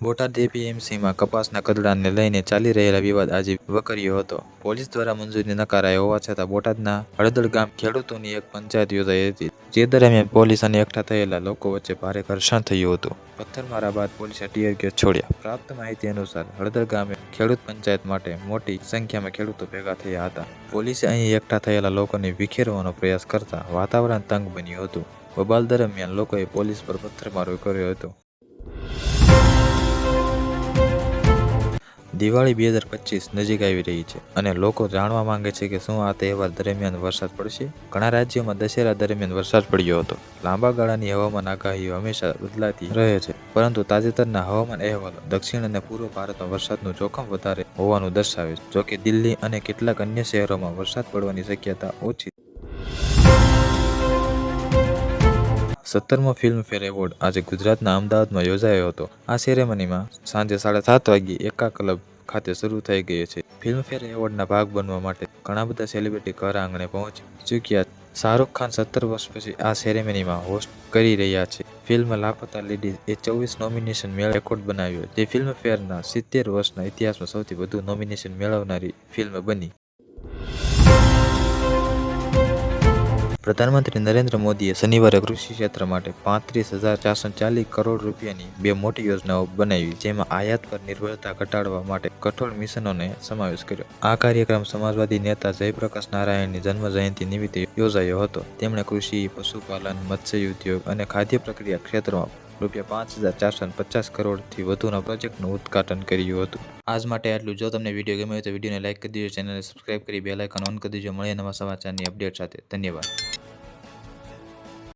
બોટાદ એપીએમસીમાં કપાસના કદડાને લઈને ચાલી રહેલા વિવાદ આજે વકર્યો હતો. પોલીસ દ્વારા મંજૂરી નકારાઈ હોવા છતાં બોટાદના હળદળ ગામ ખેડૂતોની એક પંચાયત યોજાઈ હતી, જે દરમિયાન પોલીસ અને એકઠા થયેલા લોકો વચ્ચે ભારે ઘર્ષણ થયું હતું. પથ્થરમારા બાદ પોલીસે ટીયર ગેસ છોડ્યા. પ્રાપ્ત માહિતી અનુસાર હળદળ ગામે ખેડૂત પંચાયત માટે મોટી સંખ્યામાં ખેડૂતો ભેગા થયા હતા. પોલીસે અહીં એકઠા થયેલા લોકોને વિખેરવાનો પ્રયાસ કરતા વાતાવરણ તંગ બન્યું હતું. બબાલ દરમિયાન લોકોએ પોલીસ પર પથ્થરમારો કર્યો હતો. દિવાળી બે હજાર પચીસ નજીક આવી રહી છે અને લોકો જાણવા માંગે છે કે શું આ તહેવાર દરમિયાન વરસાદ પડશે? ઘણા રાજ્યોમાં દશેરા દરમિયાન વરસાદ પડ્યો હતો. લાંબા ગાળાની હવામાન આગાહીઓ હંમેશા બદલાતી રહે છે, પરંતુ તાજેતરના હવામાન અહેવાલો દક્ષિણ અને પૂર્વ ભારતમાં વરસાદનું જોખમ વધારે હોવાનું દર્શાવે છે. જોકે દિલ્હી અને કેટલાક અન્ય શહેરોમાં વરસાદ પડવાની શક્યતા ઓછી સત્તરમો ફિલ્મફેર એવોર્ડ આજે ગુજરાતના અમદાવાદમાં યોજાયો હતો. આ સેરેમનીમાં સાંજે સાડા સાત વાગ્યે એકા ક્લબ ખાતે શરૂ થઈ ગઈ છે. ફિલ્મફેર એવોર્ડના ભાગ બનવા માટે ઘણા બધા સેલિબ્રિટી ઘર આંગણે પહોંચી ચૂક્યા. શાહરૂખ ખાન સત્તર વર્ષ પછી આ સેરેમનીમાં હોસ્ટ કરી રહ્યા છે. ફિલ્મ લાપતા લેડીઝ એ ચોવીસ નોમિનેશન મેળ રેકોર્ડ બનાવ્યો. જે ફિલ્મફેરના સિત્તેર વર્ષના ઇતિહાસમાં સૌથી વધુ નોમિનેશન મેળવનારી ફિલ્મ બની. પ્રધાનમંત્રી નરેન્દ્ર મોદીએ શનિવારે કૃષિ ક્ષેત્ર માટે પાંત્રીસ હજાર ચારસો ચાલીસ કરોડ રૂપિયાની બે મોટી યોજનાઓ બનાવી, જેમાં આયાત પર નિર્ભરતા ઘટાડવા માટે કઠોળ મિશનોને સમાવેશ કર્યો. આ કાર્યક્રમ સમાજવાદી નેતા જયપ્રકાશ નારાયણની જન્મ જયંતિ નિમિત્તે યોજાયો હતો. તેમણે કૃષિ, પશુપાલન મત્સ્ય ઉદ્યોગ અને ખાદ્ય પ્રક્રિયા ક્ષેત્રમાં રૂપિયા પાંચ હજાર ચારસો પચાસ કરોડથી વધુના પ્રોજેક્ટનું ઉદ્ઘાટન કર્યું હતું. આજ માટે આટલું. જો તમને વીડિયો ગમ્યો હોય તો વિડીયોને લાઇક કરી દેજો, ચેનલને સબસ્ક્રાઇબ કરી બે લાઇકન ઓન કરી દેજો. મળીએ નવા સમાચારની અપડેટ સાથે. ધન્યવાદ.